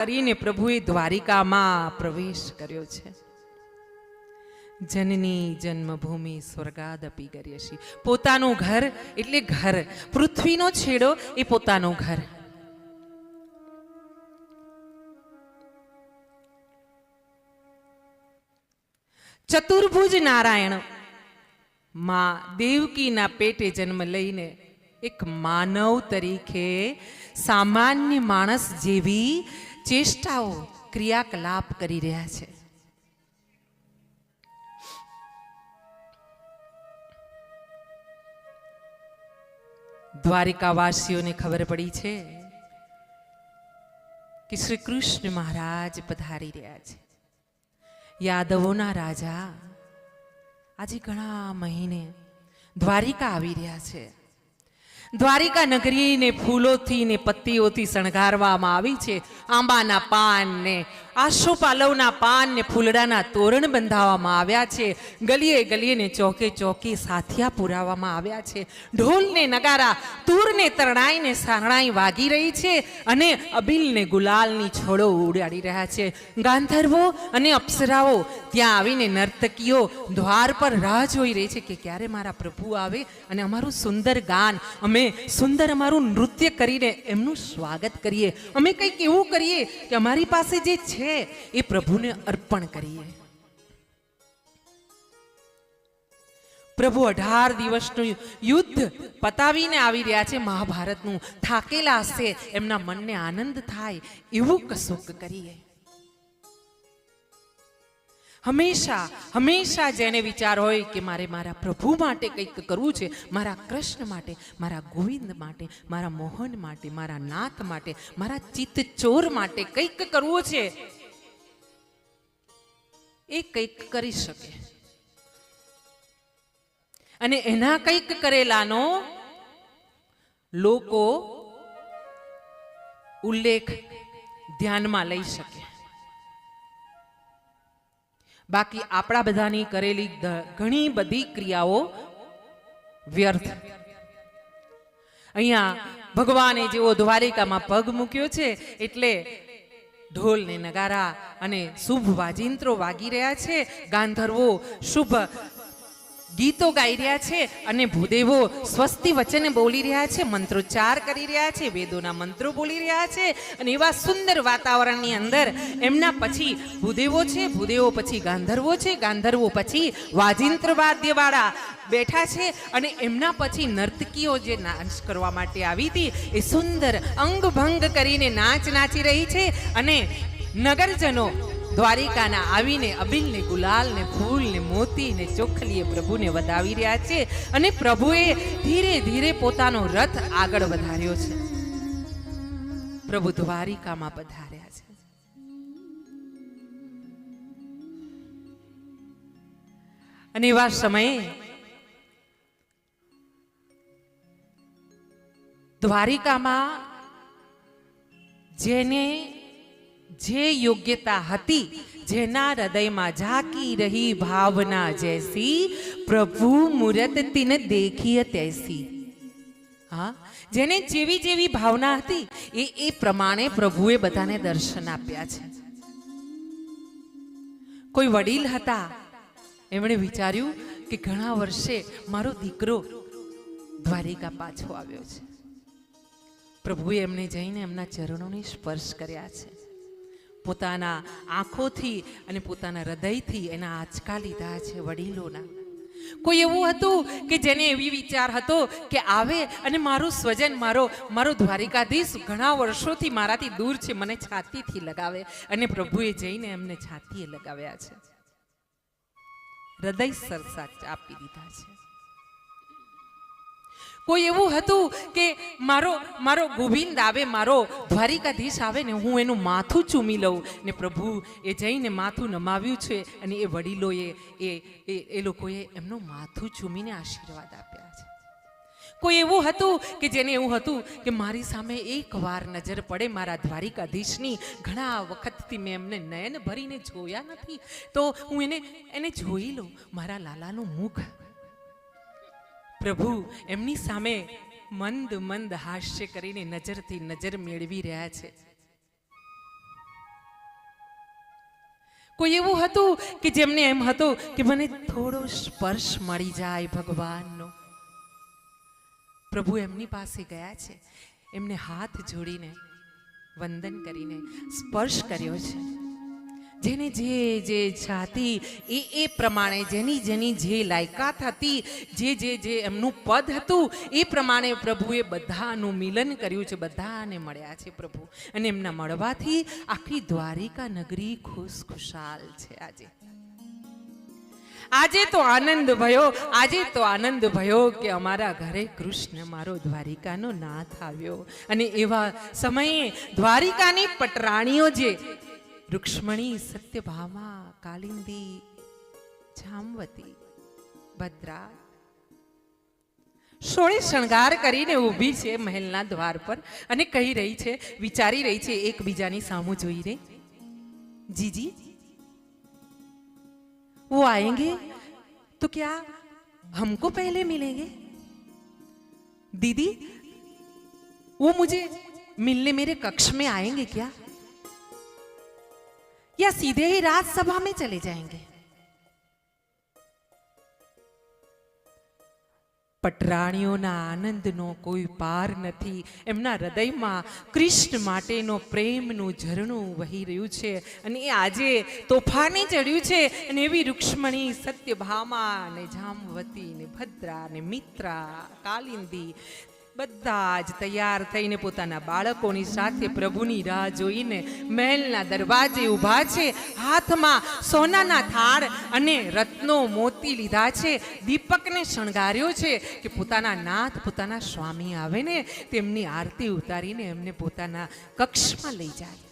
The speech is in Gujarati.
કરીને પ્રભુએ દ્વારિકામાં પ્રવેશ કર્યો છે. જનની જન્મભૂમિ સ્વર્ગાદપી ગર્યશી પોતાનું ઘર એટલે ઘર. પૃથ્વીનો છેડો એ પોતાનું ઘર. ચતુર્ભુજ નારાયણમાં દેવકીના પેટે જન્મ લઈને એક માનવ તરીકે સામાન્ય માણસ જેવી ચેષ્ટાઓ, ક્રિયાકલાપ કરી રહ્યા છે. દ્વારિકાવાસીઓને ખબર પડી છે કે શ્રી કૃષ્ણ મહારાજ પધારી રહ્યા છે. યાદવોના રાજા આજે ઘણા મહિને દ્વારિકા આવી રહ્યા છે. દ્વારિકા નગરીને ફૂલોથી ને પત્તીઓથી શણગારવામાં આવી છે. આંબાના પાન ને આશોપાલવના પાન ને ફૂલડાના તોરણ બંધાવવામાં આવ્યા છે. ગલીએ ગલીએને ચોકે ચોકે સાથિયા પુરાવવામાં આવ્યા છે. ઢોલ ને નગારા, તૂર ને તરણાઈ ને સારણાઈ વાગી રહી છે અને અબિલ ને ગુલાલની છોડો ઉડાડી રહ્યા છે. ગાંધર્વો અને અપ્સરાઓ ત્યાં આવીને નર્તકીઓ દ્વાર પર રાહ જોઈ રહી છે કે ક્યારે મારા પ્રભુ આવે અને અમારું સુંદર ગાન, અમે સુંદર અમારું નૃત્ય કરીને એમનું સ્વાગત કરીએ. અમે કંઈક એવું કરીએ કે અમારી પાસે જે છે એ પ્રભુને અર્પણ કરીએ. પ્રભુ અઢાર દિવસનું યુદ્ધ પતાવીને આવી રહ્યા છે મહાભારતનું. થાકેલા હશે, એમના મનને આનંદ થાય, એવું કશુંક કરીએ. હંમેશા હંમેશા જેને વિચાર હોય કે મારે મારા પ્રભુ માટે કંઈક કરવું છે, મારા કૃષ્ણ માટે, મારા ગોવિંદ માટે, મારા મોહન માટે, મારા નાથ માટે, મારા ચિત્તચોર માટે કંઈક કરવું છે એ કંઈક કરી શકે. અને એના કંઈક કરેલાનો લોકો ઉલ્લેખ ધ્યાનમાં લઈ શકે. બાકી આપણા બધાની કરેલી ઘણી બધી ક્રિયાઓ વ્યર્થ. અહીંયા ભગવાને જેવો દ્વારિકામાં પગ મૂક્યો છે, એટલે ઢોલ ને નગારા અને શુભ વાજિંત્રો વાગી રહ્યા છે. ગાંધર્વો શુભ ગીતો ગાઈ રહ્યા છે અને ભૂદેવો સ્વસ્તિ વચને બોલી રહ્યા છે, મંત્રોચ્ચાર કરી રહ્યા છે, વેદોના મંત્રો બોલી રહ્યા છે અને એવા સુંદર વાતાવરણની અંદર એમના પછી ભૂદેવો છે, ભૂદેવો પછી ગાંધર્વો છે, ગાંધર્વો પછી વાજિંત્ર વાદ્યવાળા બેઠા છે અને એમના પછી નર્તકીઓ જે નાચ કરવા માટે આવી હતી, એ સુંદર અંગભંગ કરીને નાચ નાચી રહી છે અને નગરજનો દ્વારિકાના આવીને અબિલ ગુલાલને, ફૂલને ને ફૂલ ને મોતી ને ચોખલીએ પ્રભુને વધાવી રહ્યા છે અને પ્રભુએ ધીરે ધીરે પોતાનો રથ આગળ વધાર્યો છે. પ્રભુ દ્વારિકામાં પધાર્યા છે. અને એવા સમયે દ્વારિકામાં જેને જે યોગ્યતા હતી, જેના હૃદયમાં ઝાકી રહી ભાવના જેસી, પ્રભુ મુરત તિને દેખીય તૈસી. હા? જેને જેવી જેવી ભાવના હતી, એ એ પ્રમાણે પ્રભુએ બધાને દર્શન આપ્યા છે. કોઈ વડીલ હતા, એમણે વિચાર્યું કે ઘણા વર્ષે મારો દીકરો દ્વારિકા પાછો આવ્યો છે. પ્રભુએ એમને જઈને એમના ચરણોને સ્પર્શ કર્યા છે. પોતાના આંખોથી અને પોતાના હૃદયથી એના આંચકા લીધા છે વડીલોના. કોઈ એવું હતું કે જેને એવી વિચાર હતો કે આવે અને મારું સ્વજન, મારો મારો દ્વારિકાધીશ ઘણા વર્ષોથી મારાથી દૂર છે, મને છાતીથી લગાવે અને પ્રભુએ જઈને એમને છાતીએ લગાવ્યા છે. હૃદય સરસા આપી દીધા છે. કોઈ એવું હતું કે મારો મારો ગોવિંદ આવે, મારો દ્વારિકાધીશ આવે ને હું એનું માથું ચૂમી લઉં ને પ્રભુ એ જઈને માથું નમાવ્યું છે અને એ વડીલોએ, એ એ લોકોએ એમનું માથું ચૂમીને આશીર્વાદ આપ્યા છે. કોઈ એવું હતું કે જેને એવું હતું કે મારી સામે એકવાર નજર પડે મારા દ્વારિકાધીશની, ઘણા વખતથી મેં એમને નયન ભરીને જોયા નથી, તો હું એને એને જોઈ લઉં. મારા લાલાનું મુખ પ્રભુ, એમની સામે મંદ મંદ હાસ્ય કરીને નજરથી નજર મેળવી રહ્યા છે. કોઈ એવું હતું કે જેમને એમ હતું કે મને થોડો સ્પર્શ મળી જાય ભગવાનનો? પ્રભુ એમની પાસે ગયા છે. એમને હાથ જોડીને વંદન કરીને સ્પર્શ કર્યો છે. જેને જે જે જાતિ, એ એ પ્રમાણે જેની જેની જે લાયકાત હતી, જે જે જે એમનું પદ હતું, એ પ્રમાણે પ્રભુએ બધાનું મિલન કર્યું છે, બધાને મળ્યા છે પ્રભુ. અને એમના મળવાથી આખી દ્વારિકા નગરી ખુશ ખુશાલ છે આજે. આજે તો આનંદ ભયો, આજે તો આનંદ ભયો કે અમારા ઘરે કૃષ્ણ મારો દ્વારિકાનો નાથ આવ્યો. અને એવા સમયે દ્વારિકાની પટરાણીઓ જે રૂક્ષ્મણી સત્યભામા કાલિંદી જામવતી ભદ્રા સોળે શણગાર કરીને ઊભી છે મહેલના દ્વાર પર અને કહી રહી છે વિચારી રહી છે એકબીજાની સામું જોઈ રહી જીજી वो आएंगे तो क्या हमको पहले मिलेंगे दीदी वो मुझे मिलने मेरे कक्ष में आएंगे क्या या सीधे ही राजसभा में चले जाएंगे પટરાણીઓના આનંદનો કોઈ પાર નથી એમના હૃદયમાં કૃષ્ણ માટેનો પ્રેમનું ઝરણું વહી રહ્યું છે અને એ આજે તોફાને ચડ્યું છે અને એવી રૂક્ષ્મણી સત્યભામા ને જામવતી ને ભદ્રા ને મિત્રા કાલિંદી બધા જ તૈયાર થઈને પોતાના બાળકોની સાથે પ્રભુની રાહ જોઈને મહેલના દરવાજે ઊભા છે. હાથમાં સોનાના થાળ અને રત્નો મોતી લીધા છે. દીપકને શણગાર્યો છે કે પોતાના નાથ, પોતાના સ્વામી આવે ને, તેમની આરતી ઉતારીને એમને પોતાના કક્ષમાં લઈ જાય.